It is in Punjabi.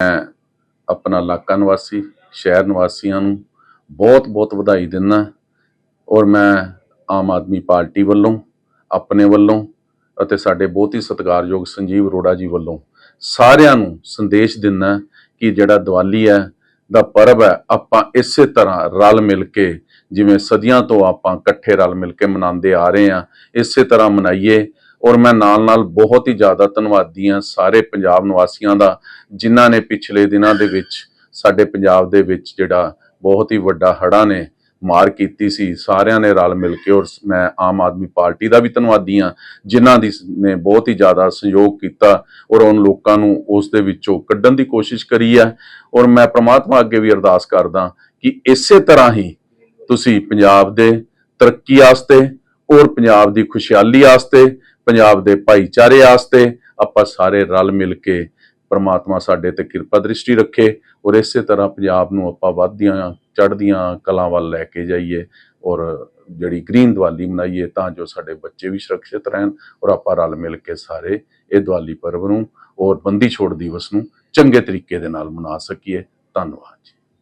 ਮੈਂ ਆਪਣਾ ਇਲਾਕਾ ਨਿਵਾਸੀ, ਸ਼ਹਿਰ ਨਿਵਾਸੀਆਂ ਨੂੰ ਬਹੁਤ ਬਹੁਤ ਵਧਾਈ ਦਿੰਦਾ ਔਰ ਮੈਂ ਆਮ ਆਦਮੀ ਪਾਰਟੀ ਵੱਲੋਂ, ਆਪਣੇ ਵੱਲੋਂ ਅਤੇ ਸਾਡੇ ਬਹੁਤ ਹੀ ਸਤਿਕਾਰਯੋਗ ਸੰਜੀਵ ਅਰੋੜਾ ਜੀ ਵੱਲੋਂ ਸਾਰਿਆਂ ਨੂੰ ਸੰਦੇਸ਼ ਦਿੰਦਾ ਕਿ ਜਿਹੜਾ ਦੀਵਾਲੀ ਹੈ ਦਾ ਪਰਬ ਹੈ, ਆਪਾਂ ਇਸੇ ਤਰ੍ਹਾਂ ਰਲ ਮਿਲ ਕੇ ਜਿਵੇਂ ਸਦੀਆਂ ਤੋਂ ਆਪਾਂ ਇਕੱਠੇ ਰਲ ਮਿਲ ਕੇ ਮਨਾਉਂਦੇ ਆ ਰਹੇ ਹਾਂ, ਇਸੇ ਤਰ੍ਹਾਂ ਮਨਾਈਏ ਔਰ ਮੈਂ ਨਾਲ ਨਾਲ ਬਹੁਤ ਹੀ ਜ਼ਿਆਦਾ ਧੰਨਵਾਦੀ ਹਾਂ ਸਾਰੇ ਪੰਜਾਬ ਨਿਵਾਸੀਆਂ ਦਾ, ਜਿਨ੍ਹਾਂ ਨੇ ਪਿਛਲੇ ਦਿਨਾਂ ਦੇ ਵਿੱਚ ਸਾਡੇ ਪੰਜਾਬ ਦੇ ਵਿੱਚ ਜਿਹੜਾ ਬਹੁਤ ਹੀ ਵੱਡਾ ਹੜ੍ਹਾਂ ਨੇ ਮਾਰ ਕੀਤੀ ਸੀ। ਸਾਰਿਆਂ ਨੇ ਰਲ ਮਿਲ ਕੇ ਔਰ ਮੈਂ ਆਮ ਆਦਮੀ ਪਾਰਟੀ ਦਾ ਵੀ ਧੰਨਵਾਦੀ ਹਾਂ, ਜਿਨ੍ਹਾਂ ਦੀ ਨੇ ਬਹੁਤ ਹੀ ਜ਼ਿਆਦਾ ਸਹਿਯੋਗ ਕੀਤਾ ਔਰ ਉਹਨਾਂ ਲੋਕਾਂ ਨੂੰ ਉਸ ਦੇ ਵਿੱਚੋਂ ਕੱਢਣ ਦੀ ਕੋਸ਼ਿਸ਼ ਕਰੀ ਹੈ। ਔਰ ਮੈਂ ਪ੍ਰਮਾਤਮਾ ਅੱਗੇ ਵੀ ਅਰਦਾਸ ਕਰਦਾ ਕਿ ਇਸੇ ਤਰ੍ਹਾਂ ਹੀ ਤੁਸੀਂ ਪੰਜਾਬ ਦੇ ਤਰੱਕੀ ਵਾਸਤੇ ਔਰ ਪੰਜਾਬ ਦੀ ਖੁਸ਼ਹਾਲੀ ਵਾਸਤੇ ਪੰਜਾਬ ਦੇ ਭਾਈਚਾਰੇ ਵਾਸਤੇ ਆਪਾਂ ਸਾਰੇ ਰਲ ਮਿਲ ਕੇ ਪਰਮਾਤਮਾ ਸਾਡੇ ਤੇ ਕਿਰਪਾ ਦ੍ਰਿਸ਼ਟੀ ਰੱਖੇ ਔਰ ਇਸੇ ਤਰ੍ਹਾਂ ਪੰਜਾਬ ਨੂੰ ਆਪਾਂ ਵੱਧਦੀਆਂ, ਚੜ੍ਹਦੀਆਂ ਕਲਾਂ ਵੱਲ ਲੈ ਕੇ ਜਾਈਏ ਔਰ ਜਿਹੜੀ ਗ੍ਰੀਨ ਦੀਵਾਲੀ ਮਨਾਈਏ ਤਾਂ ਜੋ ਸਾਡੇ ਬੱਚੇ ਵੀ ਸੁਰੱਖਿਅਤ ਰਹਿਣ ਔਰ ਆਪਾਂ ਰਲ ਮਿਲ ਕੇ ਸਾਰੇ ਇਹ ਦੀਵਾਲੀ ਪਰਵ ਨੂੰ ਔਰ ਬੰਦੀ ਛੋੜ ਦਿਵਸ ਨੂੰ ਚੰਗੇ ਤਰੀਕੇ ਦੇ ਨਾਲ ਮਨਾ ਸਕੀਏ। ਧੰਨਵਾਦ ਜੀ।